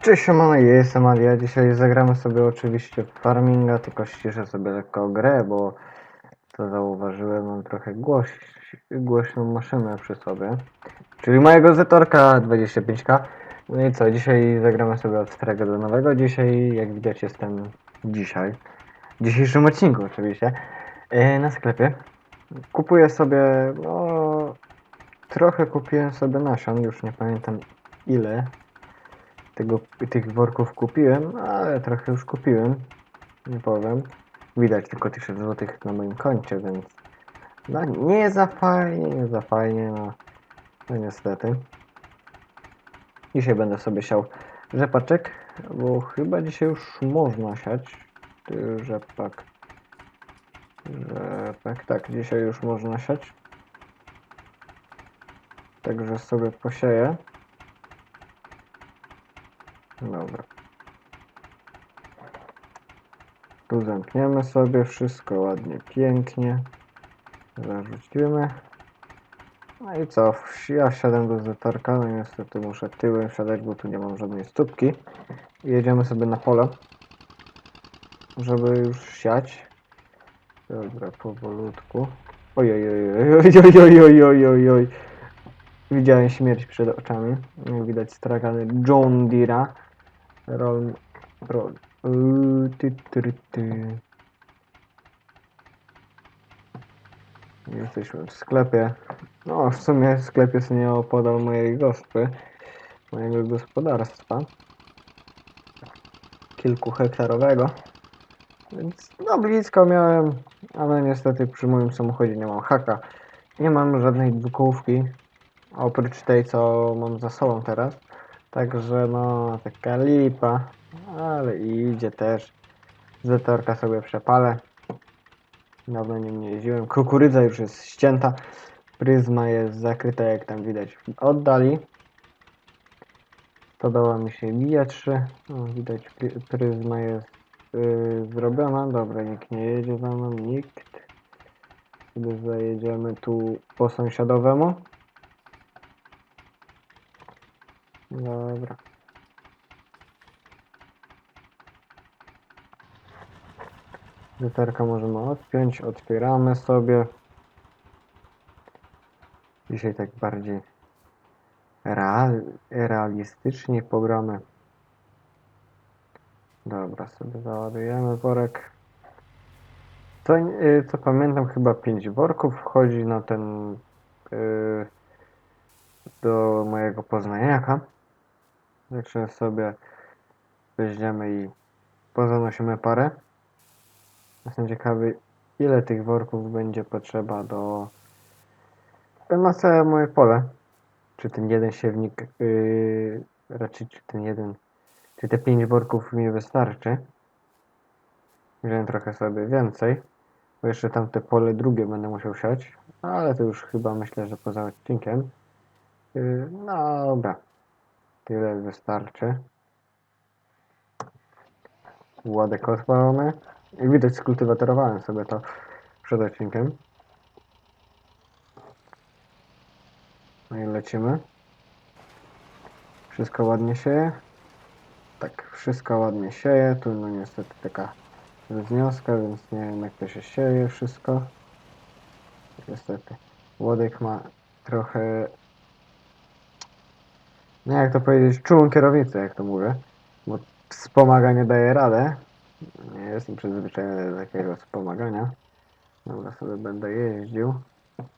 Cześć, siemano, jestem Alia. Dzisiaj zagramy sobie oczywiście farminga, tylko ściszę sobie lekko grę, bo to zauważyłem, mam trochę głoś, głośną maszynę przy sobie. Czyli mojego Zetorka 25k. No i co, dzisiaj zagramy sobie od starego do nowego. Dzisiaj, jak widać, jestem dzisiaj, w dzisiejszym odcinku oczywiście, e, na sklepie. Kupuję sobie, no, trochę kupiłem sobie nasion, już nie pamiętam ile tego, tych worków kupiłem, ale trochę już kupiłem, nie powiem. Widać tylko 1000 zł na moim koncie, więc no nie za fajnie, nie za fajnie, no, no niestety. Dzisiaj będę sobie siał rzepaczek, bo chyba dzisiaj już można siać rzepak. Rzepak, tak, dzisiaj już można siać. Także sobie posieję. Dobra. Tu zamkniemy sobie wszystko ładnie, pięknie. Zarzucimy. No i co? Ja wsiadam do zetarka, no niestety muszę tyłem wsiadać, bo tu nie mam żadnej stópki. I jedziemy sobie na pole, żeby już siać. Dobra, powolutku. Ojoj, ojoj, ojoj, ojoj, ojoj, ojoj. Widziałem śmierć przed oczami. Widać stragany John Deera. Roll, roll. Yy, ty, ty, ty. Jesteśmy w sklepie. No, w sumie w sklepie sobie nie opodal mojej gospy, mojego gospodarstwa. Kilkuhektarowego. Więc no blisko miałem, ale niestety przy moim samochodzie nie mam haka. Nie mam żadnej dwukołówki, oprócz tej co mam za sobą teraz. Także no, taka lipa, ale idzie też. Zetorka sobie przepalę. Dawno nim nie jeździłem. Kukurydza już jest ścięta. Pryzma jest zakryta, jak tam widać oddali. Podoba mi się bijaczy. O, widać pry- pryzma jest yy, zrobiona. Dobra, nikt nie jedzie za mną, nikt. Sobie zajedziemy tu po sąsiadowemu. Dobra. Literkę możemy odpiąć, otwieramy sobie. Dzisiaj tak bardziej real, realistycznie pogramy. Dobra, sobie załadujemy worek. To, y, co pamiętam, chyba 5 worków wchodzi na ten y, do mojego poznaniaka. Także sobie weźmiemy i pozanosimy parę. Jestem ciekawy, ile tych worków będzie potrzeba do na całe moje pole. Czy ten jeden siewnik, yy, raczej czy ten jeden, czy te pięć worków mi wystarczy. Wziąłem trochę sobie więcej, bo jeszcze tamte pole drugie będę musiał siać, ale to już chyba myślę, że poza odcinkiem. Yy, no dobra, tyle wystarczy. Ładek odpalony. Jak widać skultywatorowałem sobie to przed odcinkiem. No i lecimy. Wszystko ładnie sieje. Tak, wszystko ładnie sieje. Tu no niestety taka wznioska, więc nie wiem jak to się sieje wszystko. Niestety. Włodek ma trochę... Nie jak to powiedzieć, czułą kierownicę, jak to mówię. Bo wspomaga nie daje radę. Nie jestem przyzwyczajony do takiego wspomagania. Dobra, sobie będę jeździł.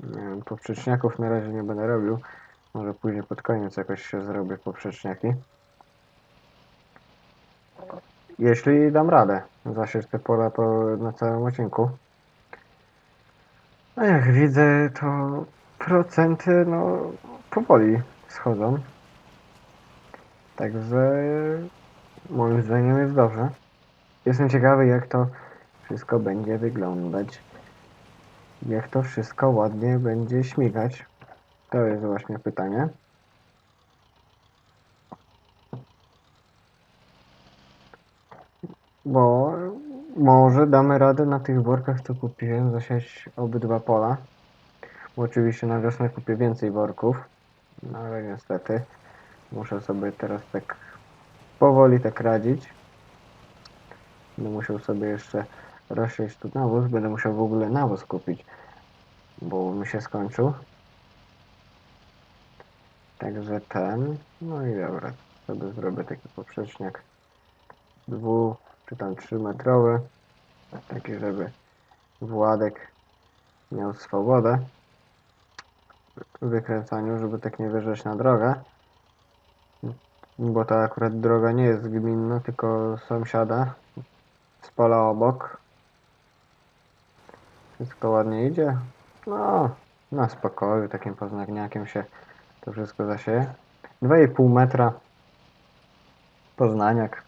Nie wiem, poprzeczniaków na razie nie będę robił. Może później pod koniec jakoś się zrobię poprzeczniaki. Jeśli dam radę zasieć te pola po, na całym odcinku. A jak widzę, to procenty no powoli schodzą. Także moim zdaniem jest dobrze. Jestem ciekawy, jak to wszystko będzie wyglądać. Jak to wszystko ładnie będzie śmigać. To jest właśnie pytanie. Bo może damy radę na tych workach, co kupiłem, zasiać obydwa pola. Bo oczywiście na wiosnę kupię więcej worków. No ale niestety muszę sobie teraz tak powoli tak radzić. Będę musiał sobie jeszcze rozsiać tu nawóz. Będę musiał w ogóle nawóz kupić, bo mi się skończył. Także ten. No i dobra. Sobie zrobię taki poprzeczniak dwu czy tam trzy metrowy. Taki, żeby Władek miał swobodę w wykręcaniu, żeby tak nie wyjeżdżać na drogę. Bo to akurat droga nie jest gminna, tylko sąsiada z pola obok. Wszystko ładnie idzie. No, na spokoju, takim poznagniakiem się to wszystko zasieje. 2,5 metra poznaniak.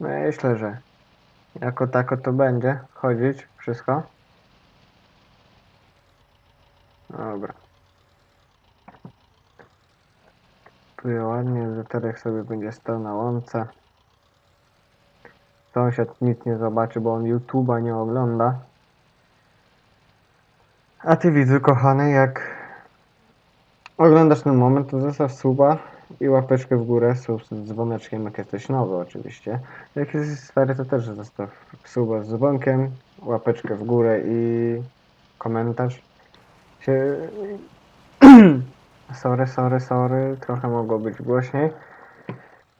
Myślę, że jako tako to będzie chodzić wszystko. Dobra. Tu je ładnie, zeterek sobie będzie stał na łące. Sąsiad nic nie zobaczy, bo on YouTube'a nie ogląda. A ty widzu kochany, jak oglądasz ten moment, to zostaw suba i łapeczkę w górę, z dzwoneczkiem, jak jesteś nowy oczywiście. Jak jesteś stary, to też zostaw suba z dzwonkiem, łapeczkę w górę i komentarz. Się... sorry, sorry, sorry, trochę mogło być głośniej.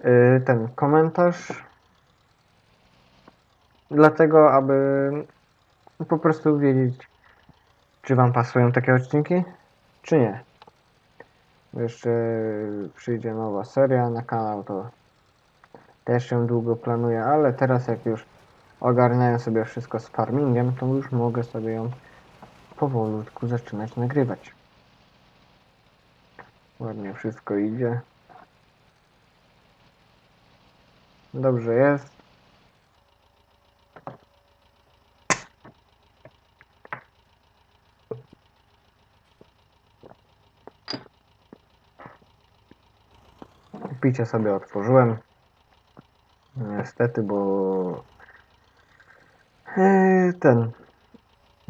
Yy, ten komentarz. Dlatego, aby po prostu wiedzieć, czy Wam pasują takie odcinki, czy nie. Jeszcze przyjdzie nowa seria na kanał, to też ją długo planuję, ale teraz jak już ogarnąłem sobie wszystko z farmingiem, to już mogę sobie ją powolutku zaczynać nagrywać. Ładnie wszystko idzie. Dobrze jest. Picie sobie otworzyłem. Niestety, bo Eee, ten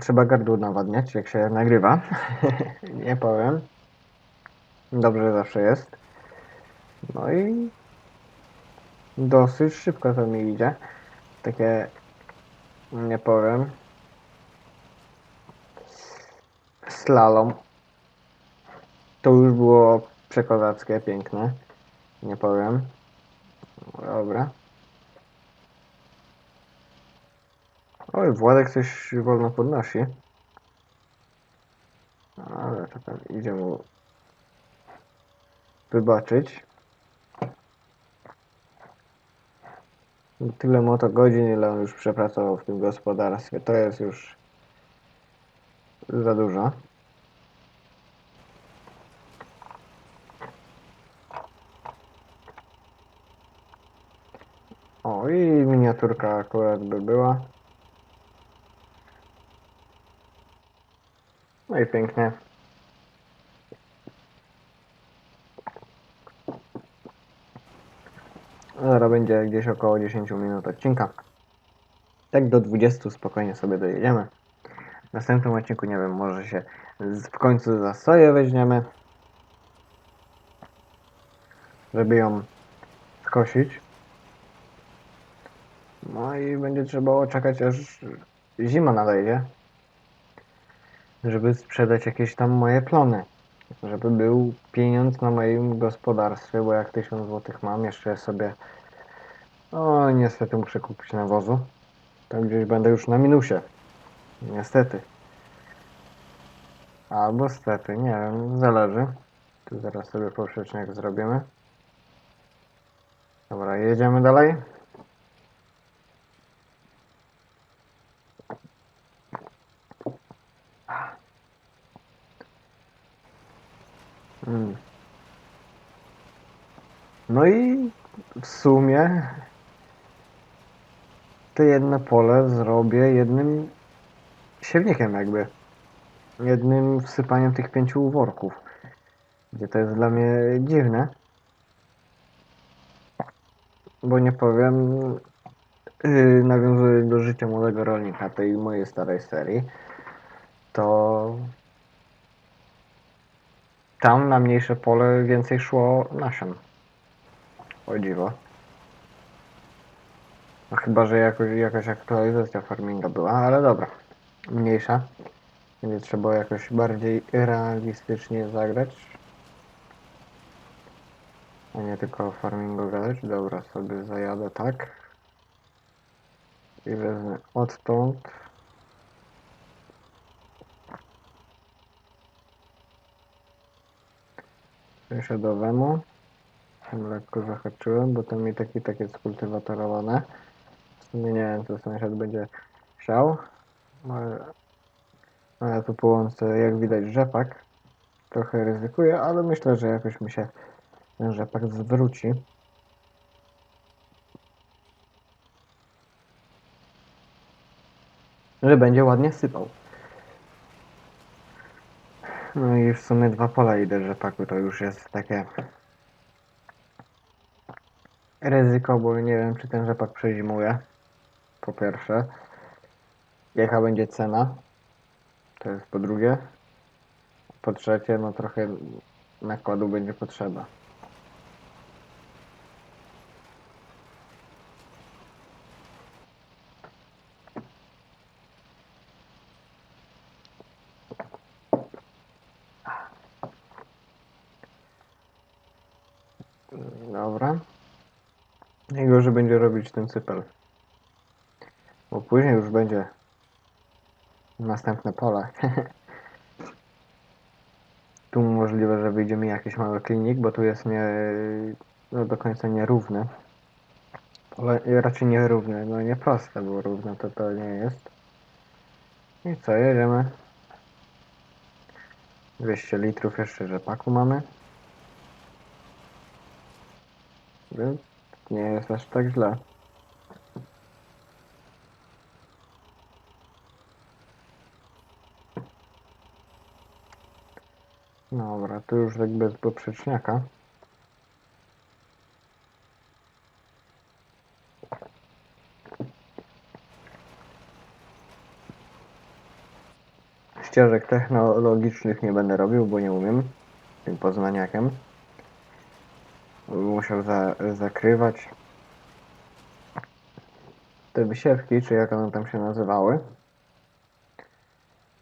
trzeba gardło nawadniać, jak się nagrywa. Nie powiem. Dobrze zawsze jest. No i dosyć szybko to mi idzie. Takie nie powiem. Slalom. To już było przekozackie, piękne. Nie powiem. Dobra. Oj, Władek coś wolno podnosi. Ale to tam idzie mu wybaczyć. Tyle moto godzin, ile on już przepracował w tym gospodarstwie, to jest już za dużo. O, i miniaturka akurat by była. No i pięknie. Zaraz będzie gdzieś około 10 minut odcinka. Tak do 20 spokojnie sobie dojedziemy. W następnym odcinku, nie wiem, może się w końcu za soję weźmiemy. Żeby ją skosić. No i będzie trzeba czekać aż zima nadejdzie. Żeby sprzedać jakieś tam moje plony. Żeby był pieniądz na moim gospodarstwie, bo jak 1000 zł mam, jeszcze sobie. O, niestety muszę kupić nawozu. Tam gdzieś będę już na minusie. Niestety. Albo stety, nie wiem, zależy. Tu zaraz sobie poprzeczniak zrobimy. Dobra, jedziemy dalej. Mm. No i w sumie to jedno pole zrobię jednym siewnikiem jakby. Jednym wsypaniem tych pięciu worków. Gdzie to jest dla mnie dziwne. Bo nie powiem, yy, nawiązuję do życia młodego rolnika, tej mojej starej serii, to tam na mniejsze pole więcej szło nasion. O dziwo. No chyba, że jakoś, jakaś aktualizacja farminga była, ale dobra. Mniejsza. Będzie trzeba jakoś bardziej realistycznie zagrać. A nie tylko o farmingu gadać. Dobra, sobie zajadę tak. I wezmę odtąd. Przeszedowemu. Tam lekko zahaczyłem, bo to mi taki tak jest sumie nie wiem, co sąsiad będzie chciał. Ale, ale tu po łące, jak widać, rzepak. Trochę ryzykuję, ale myślę, że jakoś mi się ten rzepak zwróci. Że będzie ładnie sypał. No i w sumie dwa pola idę rzepaku, to już jest takie ryzyko, bo nie wiem, czy ten rzepak przezimuje. Po pierwsze. Jaka będzie cena? To jest po drugie. Po trzecie, no trochę nakładu będzie potrzeba. Dobra. Najgorzej będzie robić ten cypel. Później już będzie następne pole. tu możliwe, że wyjdzie mi jakiś mały klinik, bo tu jest nie no, do końca nierówny. Pole raczej nierówne, no nie proste, bo równe to to nie jest. I co, jedziemy. 200 litrów jeszcze rzepaku mamy. Nie jest aż tak źle. Tu już tak bez poprzeczniaka. Ścieżek technologicznych nie będę robił, bo nie umiem. Tym poznaniakiem. Musiał za, zakrywać te wysiewki, czy jak one tam się nazywały.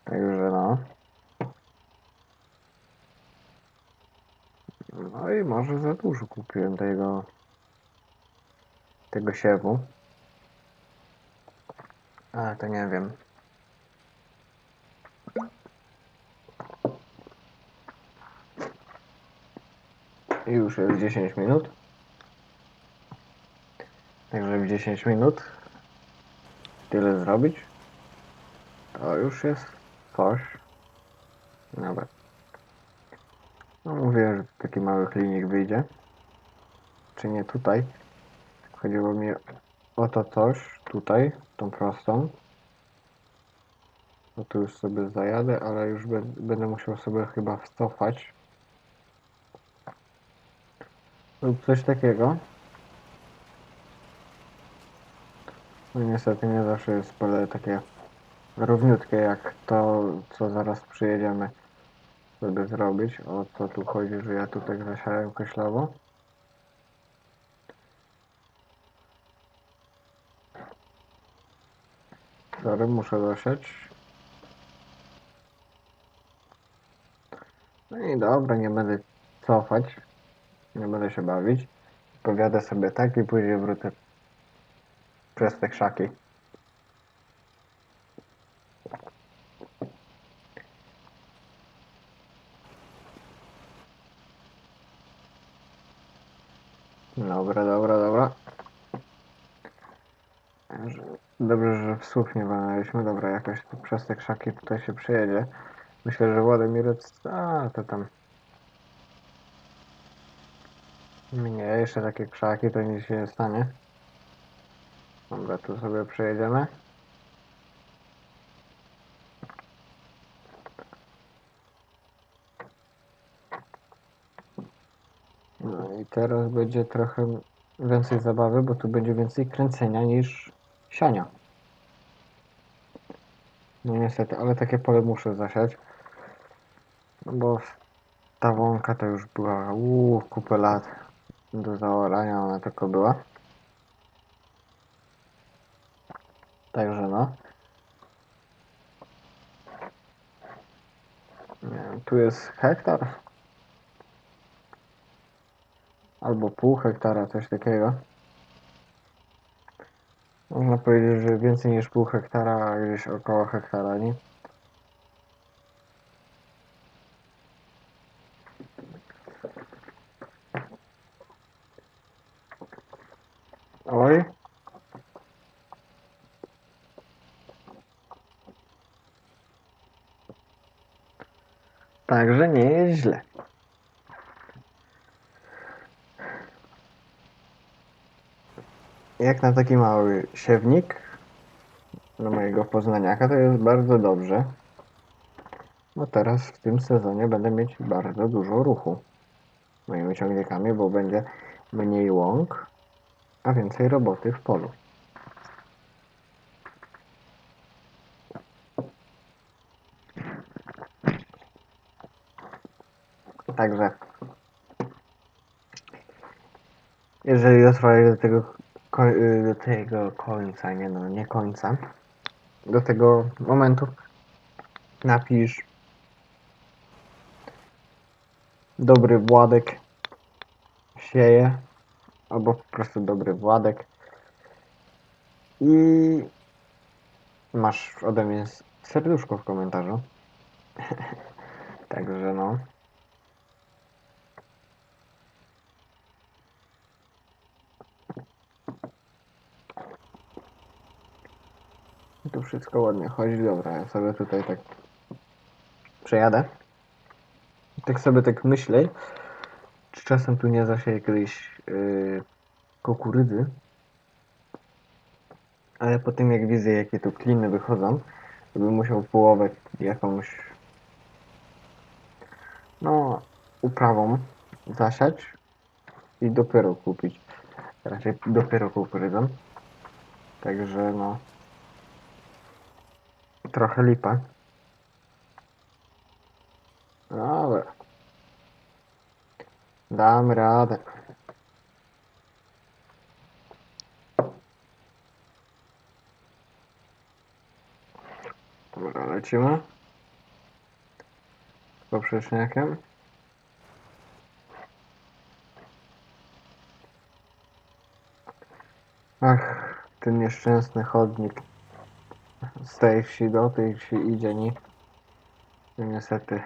Także no. No i może za dużo kupiłem tego tego siewu. Ale to nie wiem. I już jest 10 minut. Także w 10 minut tyle zrobić. To już jest coś. Nawet. No mówiłem, że taki mały klinik wyjdzie. Czy nie tutaj. Chodziło mi o to coś tutaj, tą prostą. No tu już sobie zajadę, ale już będę musiał sobie chyba wcofać. Lub coś takiego. No niestety nie zawsze jest pole takie równiutkie jak to, co zaraz przyjedziemy sobie zrobić. O co tu chodzi, że ja tutaj zasiałem koślawo. Sorry, muszę dosiać. No i dobra, nie będę cofać. Nie będę się bawić. Powiadę sobie tak i później wrócę przez te krzaki. Dobra, dobra, dobra. Dobrze, że w słuch nie walnęliśmy. Dobra, jakoś tu przez te krzaki tutaj się przejedzie. Myślę, że Władimirec... A, to tam... Nie, jeszcze takie krzaki, to nic się nie stanie. Dobra, tu sobie przejedziemy. No i teraz będzie trochę więcej zabawy, bo tu będzie więcej kręcenia niż siania. No niestety, ale takie pole muszę zasiać. No bo ta łąka to już była uuu, kupę lat. do zaorania ona tylko była. Także no. Nie tu jest hektar. Albo pół hektara, coś takiego. Można powiedzieć, że więcej niż pół hektara, a gdzieś około hektara, nie? Oj. Także nie jest źle. Jak na taki mały siewnik do mojego poznaniaka to jest bardzo dobrze. Bo teraz w tym sezonie będę mieć bardzo dużo ruchu moimi ciągnikami, bo będzie mniej łąk, a więcej roboty w polu. Także jeżeli dotrwałeś do tego, do tego końca, nie no, nie końca, do tego momentu napisz dobry Władek sieje albo po prostu dobry Władek i masz ode mnie serduszko w komentarzu. Także no. Tu wszystko ładnie chodzi. Dobra, ja sobie tutaj tak przejadę. Tak sobie tak myślę, czy czasem tu nie zasieję kiedyś yy, kukurydzy. Ale po tym jak widzę jakie tu kliny wychodzą, to bym musiał połowę jakąś no uprawą zasiać i dopiero kupić. Raczej dopiero kukurydzę. Także no trochę lipa. Ale dam radę. Dobra, lecimy. Z poprzeczniakiem. Ach, ten nieszczęsny chodnik. Tej wsi do tej wsi idzie, nie? No niestety.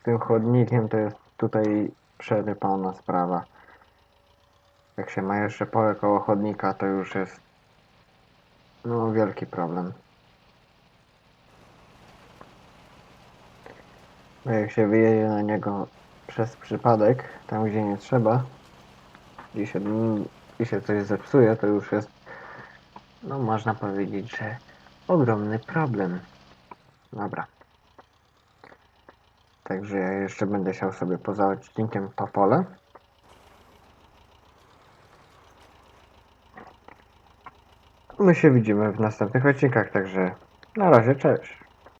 Z tym chodnikiem to jest tutaj przerypana sprawa. Jak się ma jeszcze pole koło chodnika, to już jest no wielki problem. Bo jak się wyjedzie na niego przez przypadek, tam gdzie nie trzeba i się, i się coś zepsuje, to już jest no można powiedzieć, że ogromny problem. Dobra. Także ja jeszcze będę siał sobie poza odcinkiem to pole. My się widzimy w następnych odcinkach, także na razie cześć.